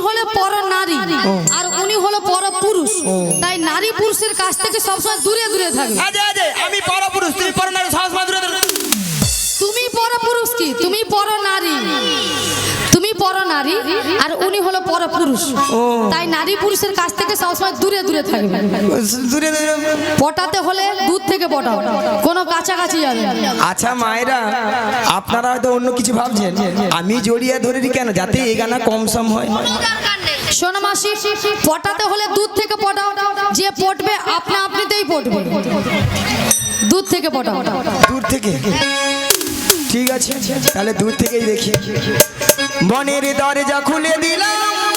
হলে পর নারী। আর উনি হলো পর পুরুষ তাই নারী পুরুষের কাছ থেকে সবসময় দূরে দূরে থাকে আমি পরপুরুষ তুমি পরনারী সাহস মাদুরে তুমি পর পুরুষ কি? তুমি পর নারী। তুমি পর নারী আর উনি হলো পরপুরুষ। তাই নারী পুরুষের কাছ থেকে সবসময় দূরে দূরে থাকবে। দূরে দূরে পটাতে হলে দূর থেকে পটাও। কোনো কাছাকাছি যাবে। আচ্ছা মায়েরা আপনারা হয়তো অন্য কিছু ভাবছেন। আমি জড়িয়ে ধরে কেন? যাতে এই গানা কম সম হয়। শোনো মাসি পটাতে হলে দুধ থেকে পটাও। যে পটবে আপনা আপনিতেই পটবে। দুধ থেকে পটাও। দূর থেকে? ঠিক আছে তাহলে দূর থেকেই দেখি। মনের দরজা খুলে দিলাম।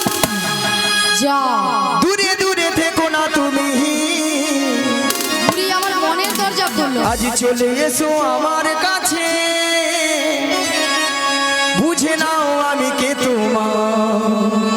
যা দূরে দূরে থেকো না তুমি। আমার মনের দরজা খুললো আজ চলে এসো আমার কাছে। বুঝে নাও আমি কে তোমার।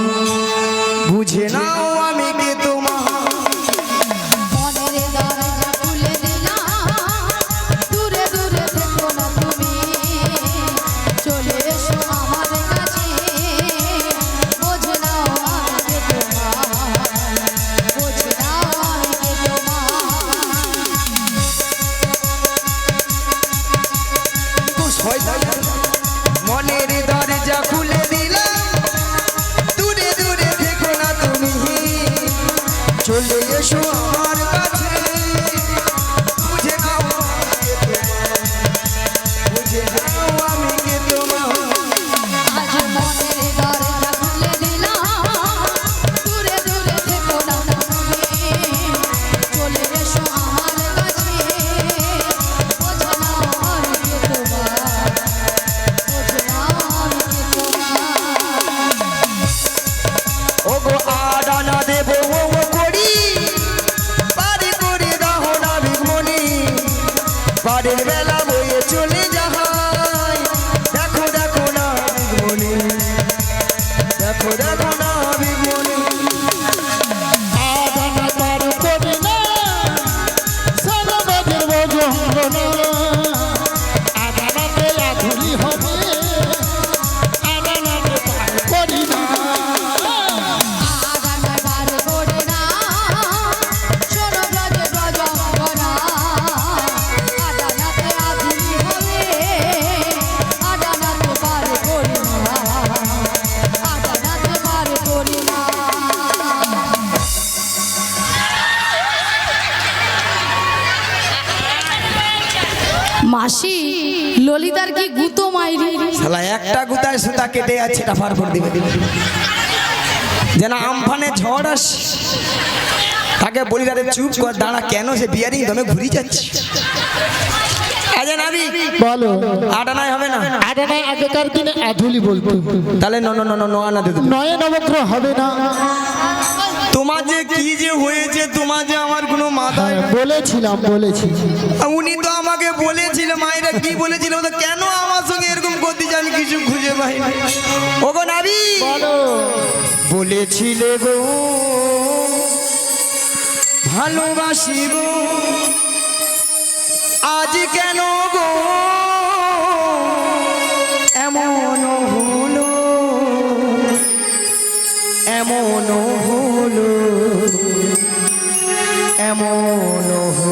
একটা গুতায় সুতা কেটে আছে এটা পার করে দিবে। যেন আমফানে ঝড় আস। তাকে বলি দাদা চুপ কর দাঁড়া কেন সে বিয়ারিং? দমে ঘুরি যাচ্ছে। বলো। আটানায় হবে না। আদানা আগেকার দিনে আধুলি বলতো। তাহলে ন ন ন ন নোয়ানা নয় নবগ্রহ হবে না। তোমার যে কি যে হয়েছে তোমার যে আমার কোনো মাথায় হ্যাঁ, বলেছিলাম বলেছি। উনি তো আমাকে বলেছিল মায়েরা কি বলেছিল তো কেন আমার সঙ্গে করতেছে আমি কিছু খুঁজে পাই না। ওগো নাবি! বলো। বলেছিলে গো ভালোবাসি গো। আজ কেন গো? এমন হলো এমন হলো এমন হলো।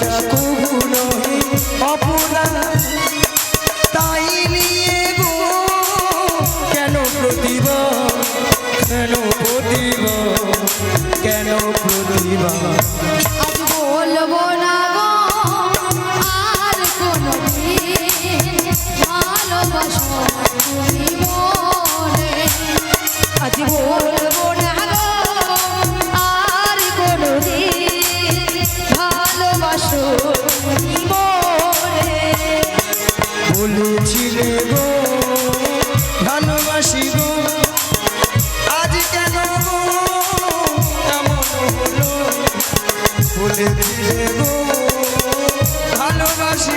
ভালোবাসা কুহুনহি অপুরা ভালোবাসি।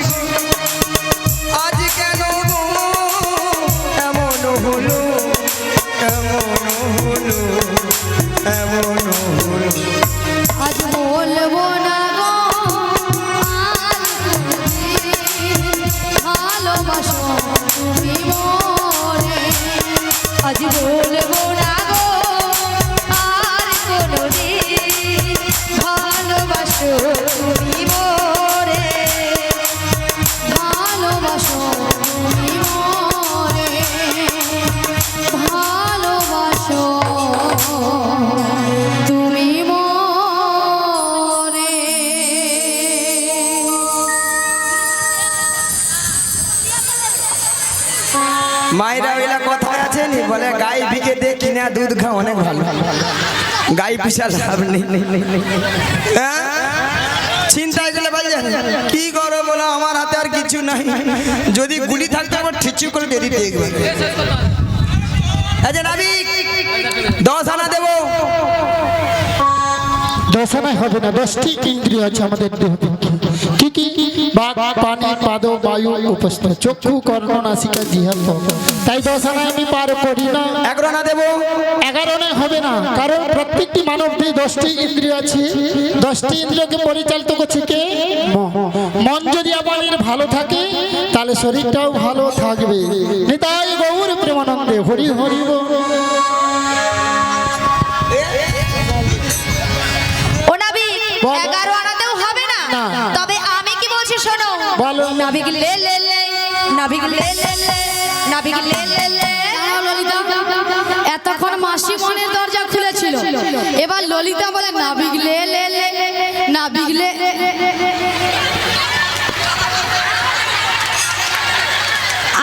কথায় আছে নি বলে গাই বিকে দে কিনা দুধ খা অনেক ভালো। গাই পিসা লাভ নেই হ্যাঁ? চিন্তায় গেলে বলছেন কি করো বলো আমার হাতে আর কিছু নাই। যদি গুলি থাকতো ঠিকু করে দিয়ে দিতে আচ্ছা নাবিক দশ আনা দেবো। দশ দশানায় হবে না দশটি ইন্দ্রিয় আছে আমাদের দেহ কি কি বাঘ পানি পাদ বায়ু উপস্থ চক্ষু কর্ণ নাসিকা জিহাল তাই দশানায় আমি পার করি না এগারো দেবো এগারোনে হবে না কারণ প্রত্যেকটি মানব দেহে দশটি ইন্দ্রিয় আছে দশটি ইন্দ্রিয়কে পরিচালিত করছে কে মন। যদি আমাদের ভালো থাকে তাহলে শরীরটাও ভালো থাকবে নিতাই গৌর প্রেমানন্দে হরি হরি। এগারো আনাতেও হবে না বলো নাবিক লে লে লে নাবিক লে লে লে নাবিক লে লে লে। এতক্ষণ মাসি মনের দরজা খুলেছিল। এবার ললিতা বলে না বিগলে লে লে না বিগলে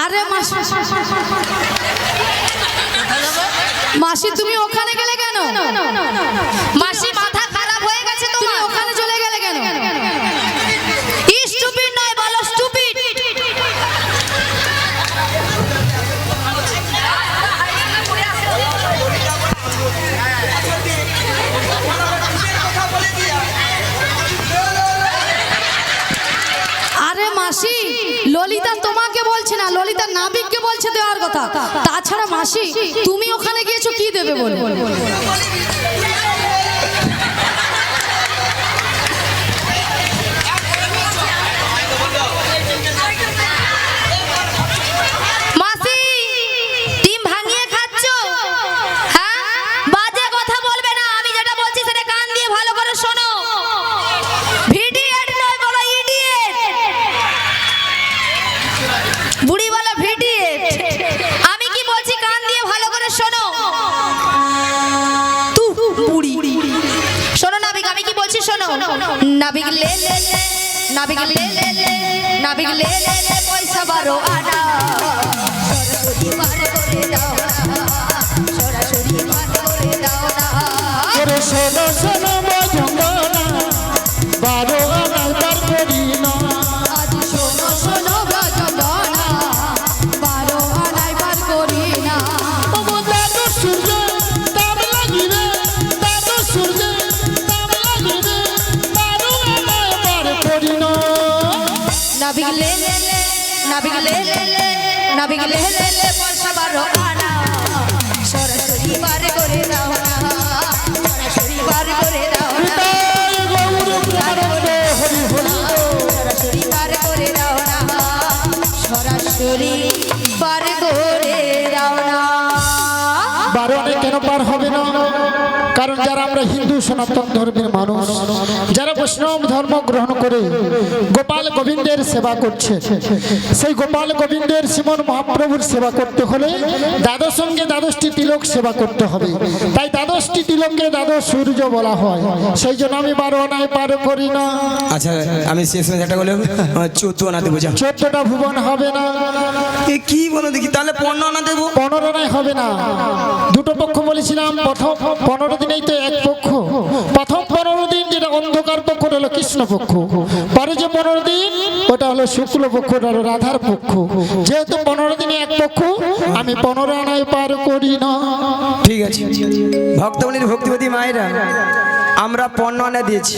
আরে মাসি মাসি, তুমি ওখানে গেলে কেন? মাসি তাছাড়া মাসি তুমি ওখানে গিয়েছো কি দেবে বলে? নাবিক লে লে লে নাবিক লে লে নাবিক লে লে পয়সা বারো আনা। নবী লেহলে বর্ষা বারো আনা। সরাসরি বার করে দাও না। সরাসরি বার করে দাও না। সরাসরি বার করে দাও না। সরাসরি বার করে দাও না বারো কেন পার হবে না? কারণ যারা আমরা হিন্দু সনাতন ধর্মের মানুষ যারা বৈষ্ণব ধর্ম গ্রহণ করে গোপাল গোবিন্দের সেবা করছে। সেই গোপাল গোবিন্দের শ্রীমন মহাপ্রভুর সেবা করতে হলে দ্বাদশ সঙ্গে দ্বাদশটি তিলক সেবা করতে হবে। তাই দ্বাদশটি তিলককে দ্বাদশ সূর্য বলা হয়। সেই জন্য আমি বারো আনায় পার করি না। আচ্ছা আমি শেষ একটা বলে চৌদ্দ আনা দেবো চোদ্দটা ভুবন হবে না। কি বলো দেখি তাহলে পনেরো আনা দেবো পনেরো হবে না। দুটো পক্ষ বলেছিলাম প্রথম পনেরো দিনেই তো এক পক্ষ প্রথম পনেরো দিন যেটা অন্ধকার পক্ষ ওটা হলো কৃষ্ণ পক্ষ পরে যে পনেরো দিন ওটা হলো শুক্ল পক্ষ ওটা হলো রাধার পক্ষ। যেহেতু পনেরো দিনে এক পক্ষ আমি পনেরো আনায় পার করি না। ঠিক আছে। ভক্তমণির ভক্তিপতি মায়েরা আমরা পনেরো আনা দিয়েছি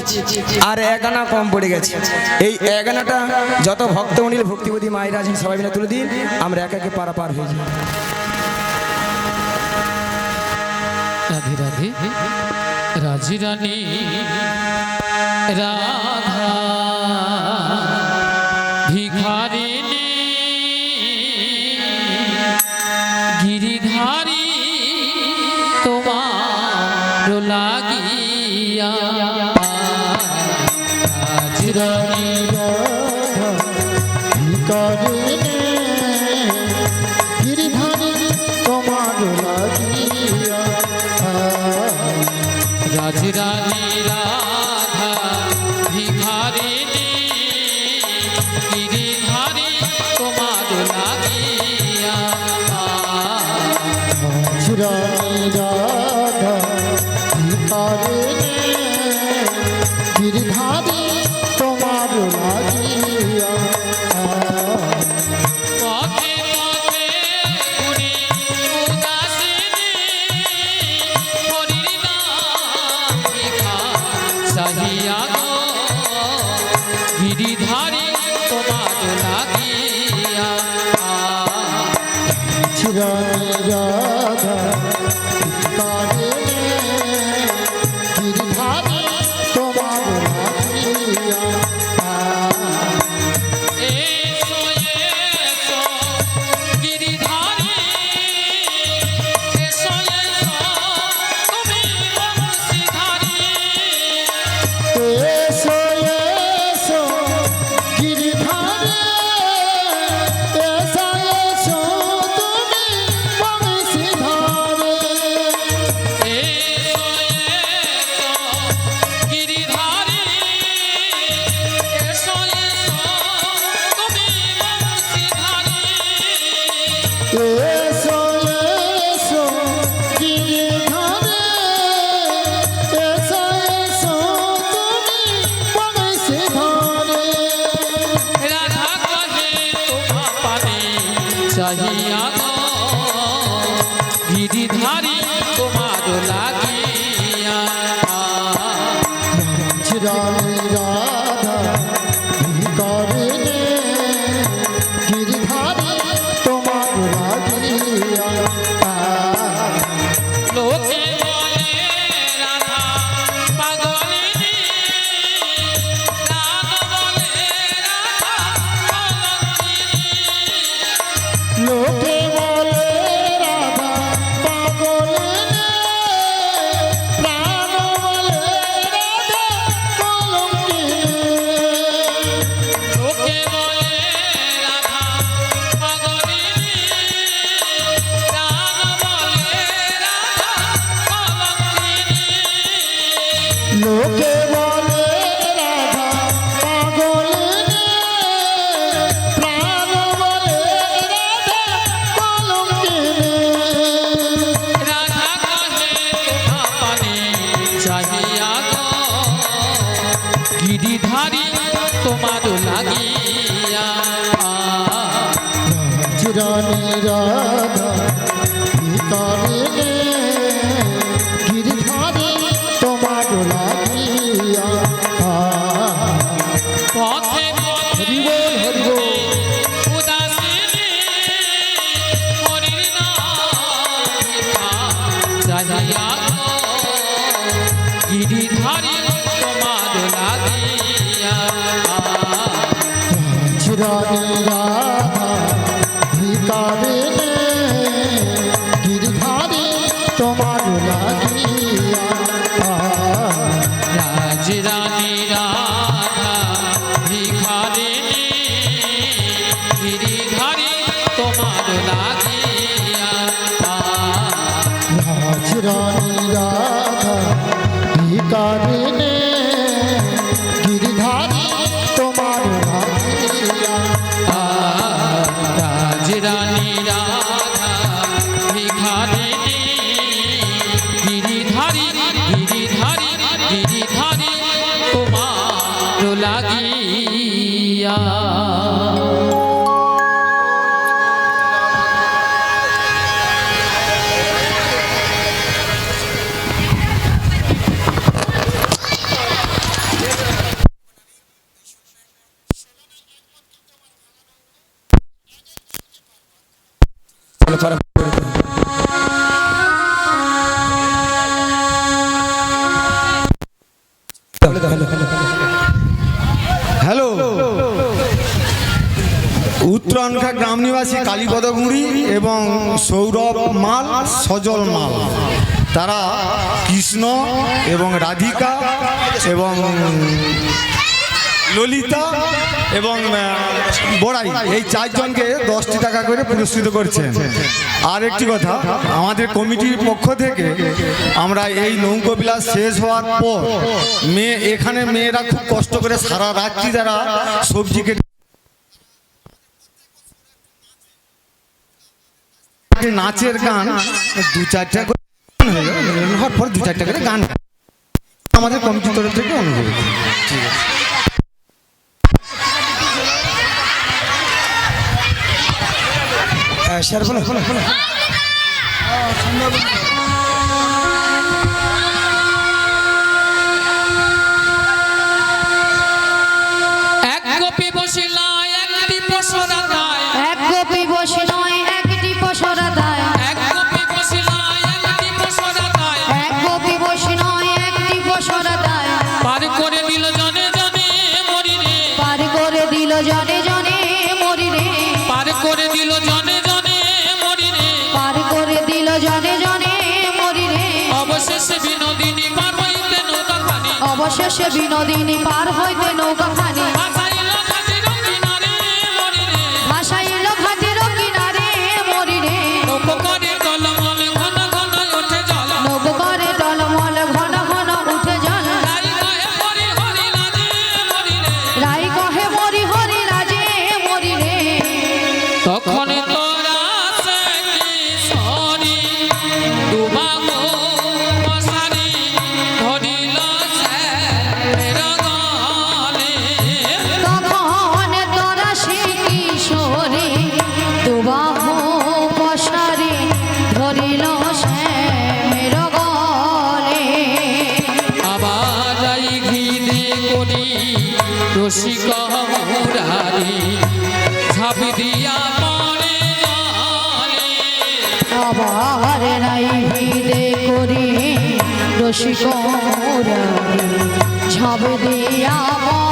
আর এক আনা কম পড়ে গেছে। এই এক আনাটা যত ভক্তমণির ভক্তিপতি মায়েরা আছেন সবাই মিলে তুলে দিন আমরা এক একে পারা পার হয়ে যাই। রাধে রাধে রাজি রানী রাধা ভিখারিণী 李 চিরানি जिरानी সজল মাল। তারা কৃষ্ণ এবং রাধিকা এবং ললিতা এবং বড়াই। এই চারজনকে দশটি টাকা করে পুরস্কৃত করছেন। আর একটি কথা, আমাদের কমিটির পক্ষ থেকে আমরা এই নৌকো বিলাস শেষ হওয়ার পর মেয়ে এখানে মেয়েরা খুব কষ্ট করে সারা রাত্রি যারা সবজি কেটে নাচের গান দু চারটা করে গান হওয়ার পর দু চারটা করে গান আমাদের কমিটির তরফ থেকে অনুরোধ। ঠিক আছে। হ্যাঁ স্যার বলো বলো বলো অবশেষে বিনোদিনী পার হইতে নৌকা রসিক মুরারি ঝাঁপ দিয়া পড়ে আবার নাই ভিদে করি রসিক মুরারি ঝাঁপ দিয়া মনে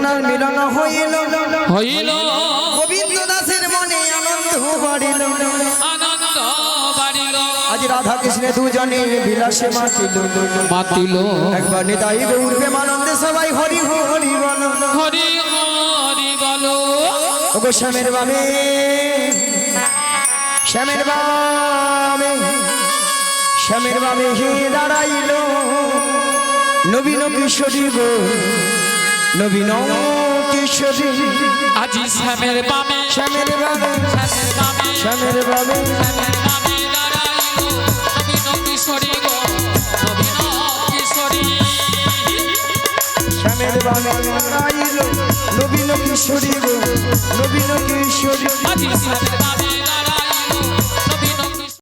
দুজনার মিলন হইল। হইল। গোবিন্দ দাসের মনে আনন্দ বাড়িল। আনন্দ বাড়িল। আজ রাধা কৃষ্ণের দুজনে বিলাসে মাতিল। মাতিল। একবার নিতাই গৌর প্রেমানন্দে সবাই হরি হরি বল। হরি হরি বলো। ওগো শ্যামের বামে শ্যামের বামে শ্যামের বামে হে দাঁড়াইল। নবীন কিশোরী গো নবীন কিশোরী আজি শ্যামের বামে। শ্যামের বামে। শ্যামের বামে। শ্যামের বামে নবীন কিশোরী গো। নবীন কিশোরী। আজি শ্যামের বামে